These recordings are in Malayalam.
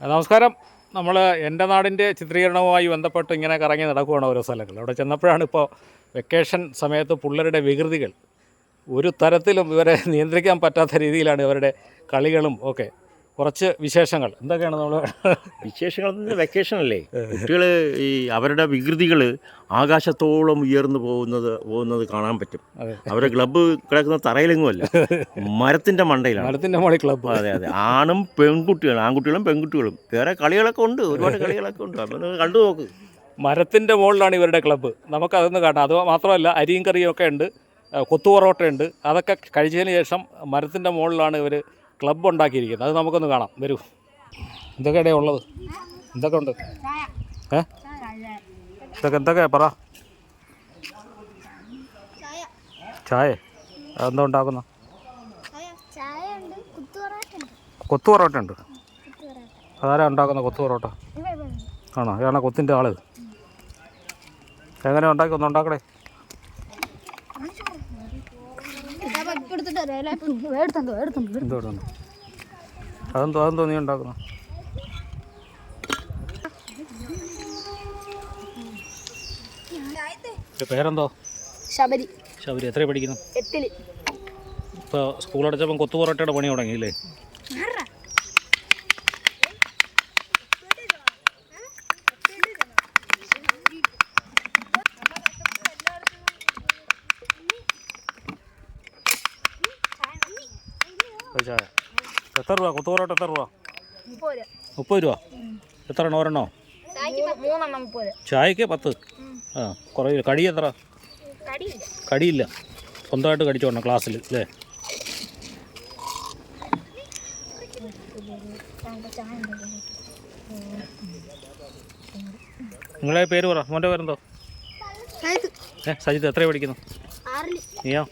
നമസ്കാരം. നമ്മൾ എന്റെ നാടിന്റെ ചിത്രീകരണവുമായി ബന്ധപ്പെട്ട് ഇങ്ങനെ കറങ്ങി നടക്കുകയാണ് ഓരോ സ്ഥലങ്ങളിൽ അവിടെ ചെന്നപ്പോഴാണ് ഇപ്പോൾ വെക്കേഷൻ സമയത്ത് പിള്ളേരുടെ വികൃതികൾ. ഒരു തരത്തിലും ഇവരെ നിയന്ത്രിക്കാൻ പറ്റാത്ത രീതിയിലാണ് ഇവരുടെ കളികളും ഒക്കെ. കുറച്ച് വിശേഷങ്ങൾ. എന്തൊക്കെയാണ് നമ്മൾ വിശേഷങ്ങൾ വെക്കേഷൻ അല്ലേ? കുട്ടികൾ ഈ അവരുടെ വികൃതികൾ ആകാശത്തോളം ഉയർന്നു പോകുന്നത് പോകുന്നത് കാണാൻ പറ്റും. അവരുടെ ക്ലബ്ബ് കിടക്കുന്ന തറയിലെങ്ങുമല്ല. മരത്തിന്റെ മണ്ടയിലാണ്. മരത്തിന്റെ മോളി ക്ലബ്ബ് അതെ അതെ. ആണും പെൺകുട്ടികളും ആൺകുട്ടികളും പെൺകുട്ടികളും. വേറെ കളികളൊക്കെ ഉണ്ട് ഒരുപാട് കളികളൊക്കെ ഉണ്ട്. അപ്പം കണ്ടു നോക്ക്. മരത്തിന്റെ മുകളിലാണ് ഇവരുടെ ക്ലബ്ബ് നമുക്കതൊന്ന് കാണാം. അത് മാത്രമല്ല അരിയും കറിയും ഒക്കെ ഉണ്ട് കൊത്തുപൊറോട്ടയുണ്ട് അതൊക്കെ കഴിച്ചതിന് ശേഷം മരത്തിന്റെ മുകളിലാണ് ഇവർ ക്ലബ്ബ് ഉണ്ടാക്കിയിരിക്കുന്നത്. അത് നമുക്കൊന്ന് കാണാം. വരൂ. എന്തൊക്കെയാണ് ഉള്ളത്? എന്തൊക്കെ ഉണ്ട്. ഏ? ഇതൊക്കെ എന്തൊക്കെയാ? പറ. ചായ. അതെന്താ ഉണ്ടാക്കുന്ന? കൊത്തു പൊറോട്ട ഉണ്ട്. അതാരാ ഉണ്ടാക്കുന്ന കൊത്തു പൊറോട്ട. ആണോ? ഇയാണോ കൊത്തിന്റെ ആൾ? എങ്ങനെ ഉണ്ടാക്കി ഒന്ന് ഉണ്ടാക്കടേ അതെന്തോ അതെന്തോ നീ ഉണ്ടാക്കുന്നു ഇത് പേരെന്തോ? ശബരി. ശബരി. എത്ര പഠിക്കുന്നു? എട്ടിൽ. ഇപ്പോൾ സ്കൂൾ അടച്ചപ്പം കൊത്തു പൊറോട്ടയുടെ പണി തുടങ്ങിയില്ലേ? ഒരു ചായ എത്ര രൂപ? കൊത്തു പൊറോട്ട എത്ര രൂപ? മുപ്പത് രൂപ. എത്ര എണ്ണം? ഒരെണ്ണോ? ചായക്ക് പത്ത്. ആ കുറയില്ല കടി എത്ര? കടിയില്ല. സ്വന്തമായിട്ട് കടിച്ചോണം ക്ലാസ്സിൽ അല്ലേ? നിങ്ങളെ പേര് പറ. മോന്റെ പേരെന്തോ? ഏ സജിത്ത് എത്രയാണ് പഠിക്കുന്നു? നീയോ?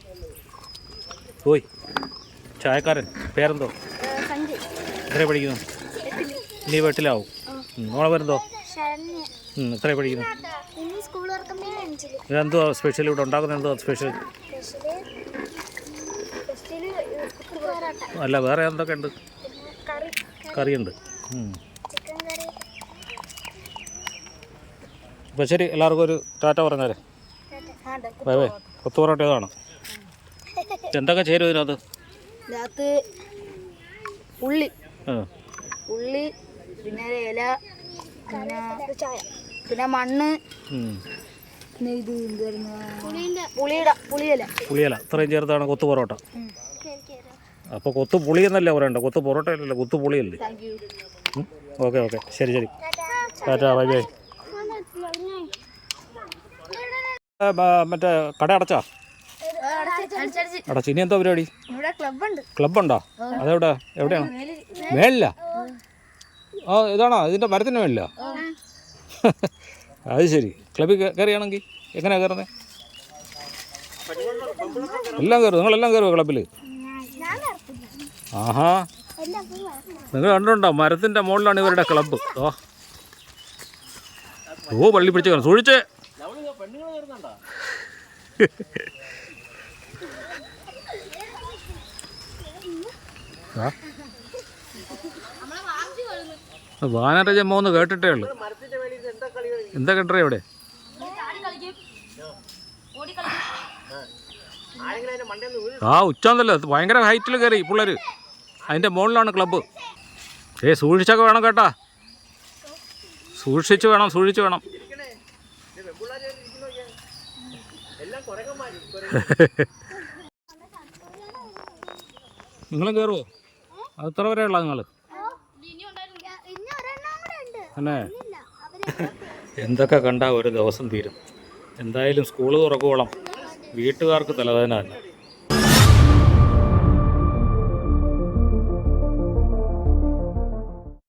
പോയി. ചായക്കാരൻ പേരെന്തോ? എത്ര പഠിക്കുന്നു. നീ വീട്ടിലാവും മോളെ പേരെന്തോ? എത്ര പഠിക്കുന്നു. ഇതെന്തോ സ്പെഷ്യൽ ഇവിടെ ഉണ്ടാക്കുന്ന എന്തോ സ്പെഷ്യൽ അല്ല വേറെ എന്തൊക്കെ ഉണ്ട്? കറി. കറിയുണ്ട്. അപ്പം അപ്പോൾ ശരി എല്ലാവർക്കും ഒരു ടാറ്റ പറഞ്ഞേരെ. Bye bye. കൊത്തു പൊറോട്ട ഏതാണ്? എന്തൊക്കെ ചേരും ഇതിനകത്ത്? ഇതിനകത്ത് ഉള്ളി. ഉള്ളി പിന്നെ ഇല പിന്നെ ചായ. പിന്നെ മണ്ണ്. പിന്നെ ഇത് എന്തായിരുന്നു പുളിയുടെ പുളിയില. പുളിയല. ഇത്രയും ചേർത്താണ് കൊത്തു പൊറോട്ട. അപ്പോൾ കൊത്തു പുളി എന്നല്ലേ പറയണ്ട? കൊത്തു പൊറോട്ട അല്ലല്ലോ കൊത്തു പുളിയല്ലേ? Okay okay. ശരി ശരി. ടാറ്റ. ബൈ ബൈ മറ്റേ കട അടച്ചാ? അടച്ചു ഇനി എന്താ പരിപാടി? ക്ലബുണ്ടോ ക്ലബ് ഉണ്ട് ക്ലബ്ബുണ്ടോ അതെവിടെ? എവിടെയാണ്? മേളില്ല ആ ഇതാണോ? ഇതിന്റെ മരത്തിന് മേളില്ല അത് ശരി. ക്ലബിൽ കയറിയാണെങ്കിൽ എങ്ങനെയാ കയറുന്നത് എല്ലാം കയറും നിങ്ങളെല്ലാം കയറുമോ ക്ലബിൽ ആഹാ. നിങ്ങൾ കണ്ടുണ്ടോ മരത്തിന്റെ മുകളിലാണ് ഇവരുടെ ക്ലബ്ബ്. ഓ ഓ പള്ളി പിടിച്ച് കയറും സൂക്ഷിച്ചേ ആ. വാനര ജമ്മ ഒന്ന് കേട്ടിട്ടേ ഉള്ളു. എന്താ കേട്ടേ ഇവിടെ? ആ ഉച്ചാന്നല്ലോ ഭയങ്കര ഹൈറ്റിൽ കയറി പിള്ളേർ അതിന്റെ മുകളിലാണ് ക്ലബ്ബ്. ഏ സൂക്ഷിച്ചൊക്കെ വേണം കേട്ടാ. സൂക്ഷിച്ച് വേണം സൂക്ഷിച്ച് വേണം. നിങ്ങളും കയറുമോ അത് വരെ ഉള്ള നിങ്ങൾ അല്ലേ എന്തൊക്കെ കണ്ടാൽ ഒരു ദിവസം തീരും. എന്തായാലും സ്കൂൾ തുറക്കുവോളം വീട്ടുകാർക്ക് തലവേദന